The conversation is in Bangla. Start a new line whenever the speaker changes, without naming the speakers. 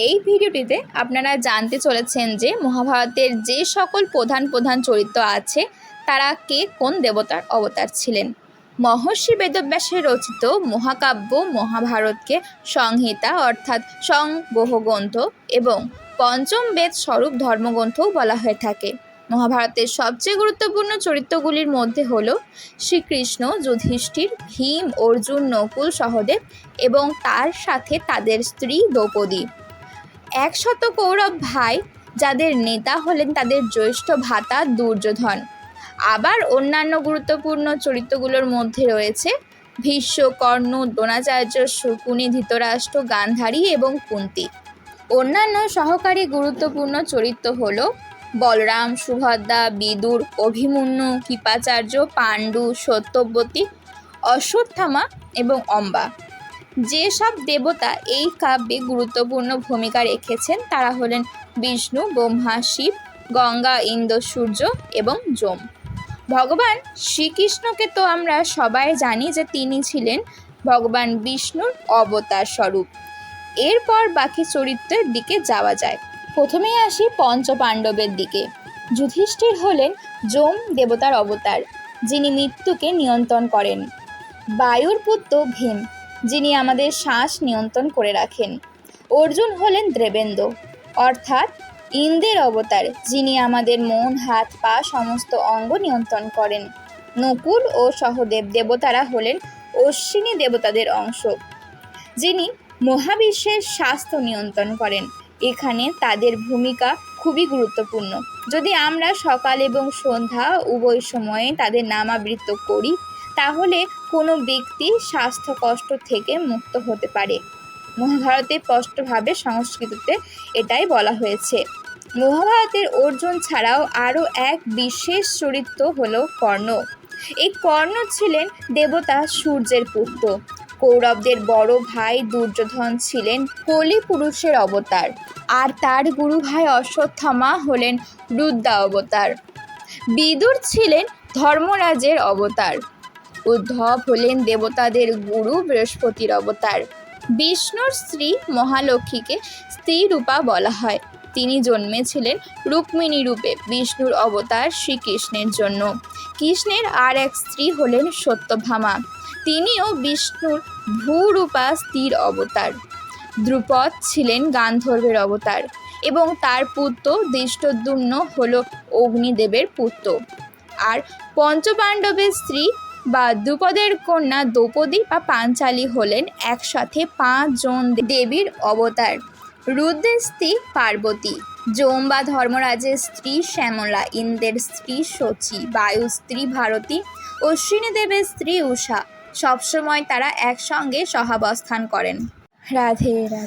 এই ভিডিওটিতে আপনারা জানতে চলেছেন যে মহাভারতের যে সকল প্রধান প্রধান চরিত্র আছে, তারা কে কোন দেবতার অবতার ছিলেন? মহর্ষি বেদব্যাসের রচিত মহাকাব্য মহাভারতকে সংহিতা অর্থাৎ সংগ্রহগ্রন্থ এবং পঞ্চম বেদ স্বরূপ ধর্মগ্রন্থও বলা হয়ে থাকে। মহাভারতের সবচেয়ে গুরুত্বপূর্ণ চরিত্রগুলির মধ্যে হল শ্রীকৃষ্ণ, যুধিষ্ঠির, ভীম, অর্জুন, নকুল, সহদেব এবং তার সাথে তাদের স্ত্রী দ্রৌপদী। একশত কৌরব ভাই যাদের নেতা হলেন তাদের জ্যৈষ্ঠ ভাতা দুর্যোধন। আবার অন্যান্য গুরুত্বপূর্ণ চরিত্রগুলোর মধ্যে রয়েছে ভীষ্ম, কর্ণ, দ্রোণাচার্য, শকুনি, ধৃতরাষ্ট্র, গান্ধারী এবং কুন্তি। অন্যান্য সহকারী গুরুত্বপূর্ণ চরিত্র হল বলরাম, সুভদ্রা, বিদুর, অভিমন্যু, কৃপাচার্য, পাণ্ডু সত্যবতী অশ্বত্থামা এবং অম্বা। যেসব দেবতা এই কাব্যে গুরুত্বপূর্ণ ভূমিকা রেখেছেন, তারা হলেন বিষ্ণু, ব্রহ্মা, শিব, গঙ্গা, ইন্দ্র, সূর্য এবং যম। ভগবান শ্রীকৃষ্ণকে তো আমরা সবাই জানি যে তিনি ছিলেন ভগবান বিষ্ণুর অবতার স্বরূপ। এরপর বাকি চরিত্রের দিকে যাওয়া যায়। প্রথমেই আসি পঞ্চপাণ্ডবের দিকে। যুধিষ্ঠির হলেন যম দেবতার অবতার, যিনি মৃত্যুকে নিয়ন্ত্রণ করেন। বায়ুর পুত্র ভীম। যিনি আমাদের শ্বাস নিয়ন্ত্রণ করে রাখেন। অর্জুন হলেন দেবেন্দ্র। অর্থাৎ ইন্দ্রের অবতার, যিনি আমাদের মন, হাত, পা সমস্ত অঙ্গ নিয়ন্ত্রণ করেন। নকুল ও সহদেব দেবতারা হলেন অশ্বিনী দেবতাদের অংশ, যিনি মহাবিশ্বের স্বাস্থ্য নিয়ন্ত্রণ করেন। এখানে তাদের ভূমিকা খুবই গুরুত্বপূর্ণ। যদি আমরা সকাল এবং সন্ধ্যা উভয় সময়ে তাদের নামাবৃত্ত করি তাহলে কোনো ব্যক্তি স্বাস্থ্য কষ্ট থেকে মুক্ত হতে পারে। মহাভারতে স্পষ্টভাবে সংস্কৃতিতে এটাই বলা হয়েছে। মহাভারতের অর্জুন ছাড়াও আরও এক বিশেষ চরিত্র হল কর্ণ। এই কর্ণ ছিলেন দেবতা সূর্যের পুত্র। কৌরবদের বড় ভাই দুর্যোধন ছিলেন কলি পুরুষের অবতার। আর তার গুরু ভাই অশ্বত্থামা হলেন রুদ্রা অবতার। বিদুর ছিলেন ধর্মরাজের অবতার। উদ্ধব হলেন দেবতাদের গুরু বৃহস্পতির অবতার। বিষ্ণুর স্ত্রী মহালক্ষ্মীকে স্ত্রী রূপা বলা হয়। তিনি জন্মেছিলেন রুক্মিণী রূপে বিষ্ণুর অবতার শ্রীকৃষ্ণের জন্য। কৃষ্ণের আর এক স্ত্রী হলেন সত্যভামা। তিনিও বিষ্ণুর ভূরূপা স্ত্রীর অবতার। দ্রুপদ ছিলেন গান্ধর্বের অবতার এবং তার পুত্র দৃষ্টদ্যুম্ন হল অগ্নিদেবের পুত্র। আর পঞ্চপাণ্ডবের স্ত্রী বা দ্রুপদের কন্যা দ্রৌপদী বা পাঞ্চালী হলেন একসাথে পাঁচজন দেবীর অবতার। রুদ্রের স্ত্রী পার্বতী যম বা ধর্মরাজের স্ত্রী শ্যামলা, ইন্দ্রের স্ত্রী শচী বায়ু স্ত্রী ভারতী অশ্বিনী দেবের স্ত্রী উষা সবসময় তারা একসঙ্গে সহাবস্থান করেন। রাধে রাধে।